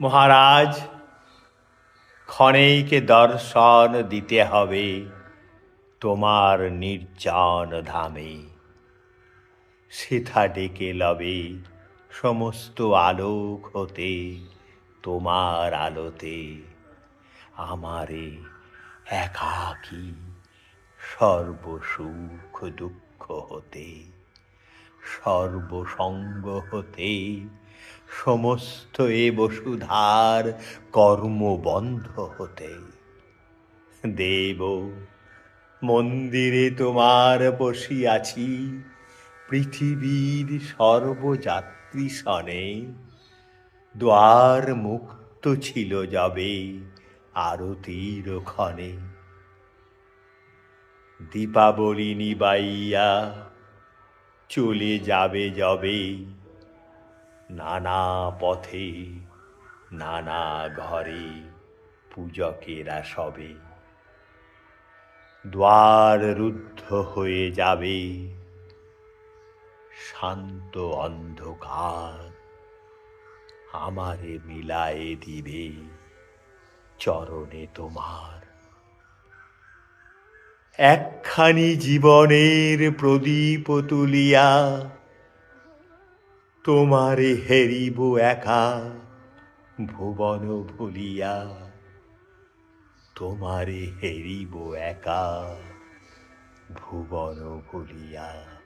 মহারাজ, ক্ষণেইকে দর্শন দিতে হবে তোমার নির্জন ধামে। সেথা ডেকে লবে, সমস্ত আলোক হতে তোমার আলোতে। আমারে একাকী সর্বসুখ দুঃখ হতে, সর্বসঙ্গ হতে সমস্ত এ বসুধার কর্মবন্ধ হতে। দেব, মন্দিরে তোমার বসিয়াছি, পৃথিবীর সর্বযাত্রী সনে। দ্বার মুক্ত ছিল যাবে আরতির ক্ষণে। দীপাবলি নিবাইয়া চলে যাবে যবে নানা পথে, নানা ঘরে পূজকেরা সবে? দ্বার রুদ্ধ হয়ে যাবে, শান্ত অন্ধকার আমারে মিলায়ে দিবে চরণে তোমার। একখানি জীবনের প্রদীপ তুলিয়া তোমারে হেরিব একা ভুবন ভুলিয়া। তোমারে হেরিব একা ভুবন ভুলিয়া।